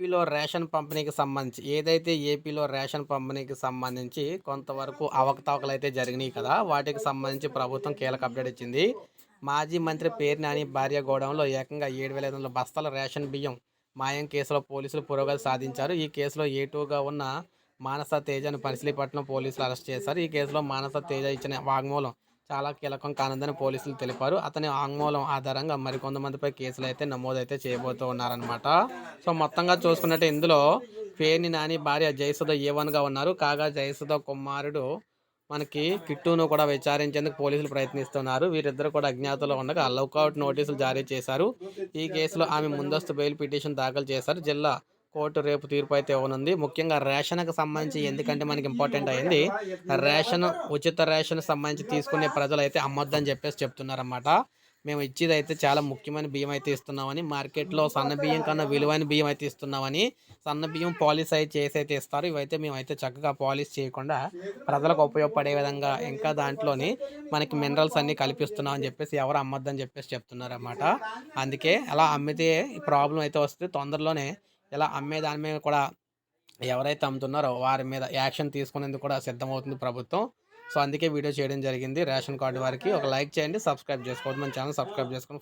ఏపీలో రేషన్ పంపిణీకి సంబంధించి ఏదైతే ఏపీలో రేషన్ పంపిణీకి సంబంధించి కొంతవరకు అవకతవకలు అయితే జరిగినాయి కదా వాటికి సంబంధించి ప్రభుత్వం కీలక అప్డేట్ ఇచ్చింది. మాజీ మంత్రి పేరు నాని భార్య గోడౌన్లో ఏకంగా ఏడు వేల ఐదు వందల బస్తాల రేషన్ బియ్యం మాయం కేసులో పోలీసులు పురోగతి సాధించారు. ఈ కేసులో ఏటూగా ఉన్న మానస తేజను పరిశీలిపట్నం పోలీసులు అరెస్ట్ చేశారు. ఈ కేసులో మానస తేజ ఇచ్చిన వాగ్మూలం చాలా కీలకం కానుందని పోలీసులు తెలిపారు. అతని ఆంగ్మూలం ఆధారంగా మరికొంతమందిపై కేసులు అయితే నమోదైతే చేయబోతూ ఉన్నారనమాట సో మొత్తంగా చూసుకున్నట్టే ఇందులో పేర్ని నాని భార్య జయసుధ ఏవన్గా ఉన్నారు. కాగా జయసుధ కుమారుడు మనకి కిట్టును కూడా విచారించేందుకు పోలీసులు ప్రయత్నిస్తున్నారు. వీరిద్దరు కూడా అజ్ఞాతంలో ఉండగా లౌకౌట్ నోటీసులు జారీ చేశారు. ఈ కేసులో ఆమె ముందస్తు బెయిల్ పిటిషన్ దాఖలు చేశారు. జిల్లా కోర్టు రేపు తీర్పు అయితే ఉంది ముఖ్యంగా రేషన్కి సంబంధించి ఎందుకంటే మనకి ఇంపార్టెంట్ అయింది. రేషన్ ఉచిత రేషన్ సంబంధించి తీసుకునే ప్రజలు అయితే అమ్మొద్దని చెప్పేసి చెప్తున్నారన్నమాట. మేము ఇచ్చేది అయితే చాలా ముఖ్యమైన బియ్యం అయితే ఇస్తున్నామని మార్కెట్లో సన్న బియ్యం కన్నా విలువైన బియ్యం అయితే ఇస్తున్నామని సన్న బియ్యం పాలిష్ అయితే చేసి అయితే ఇస్తారు. ఇవైతే మేమైతే చక్కగా పాలిష్ చేయకుండా ప్రజలకు ఉపయోగపడే విధంగా ఇంకా దాంట్లోని మనకి మినరల్స్ అన్నీ కల్పిస్తున్నామని చెప్పేసి ఎవరు అమ్మొద్దని చెప్పేసి చెప్తున్నారన్నమాట. అందుకే అలా అమ్మితే ప్రాబ్లం అయితే వస్తుంది. తొందరలోనే ఇలా అమ్మే దాని మీద కూడా ఎవరైతే అమ్ముతున్నారో వారి మీద యాక్షన్ తీసుకునేందుకు కూడా సిద్ధమవుతుంది ప్రభుత్వం. సో అందుకే వీడియో చేయడం జరిగింది. రేషన్ కార్డు వారికి ఒక లైక్ చేయండి సబ్స్క్రైబ్ చేసుకోవద్దు. మన ఛానల్ సబ్స్క్రైబ్ చేసుకొని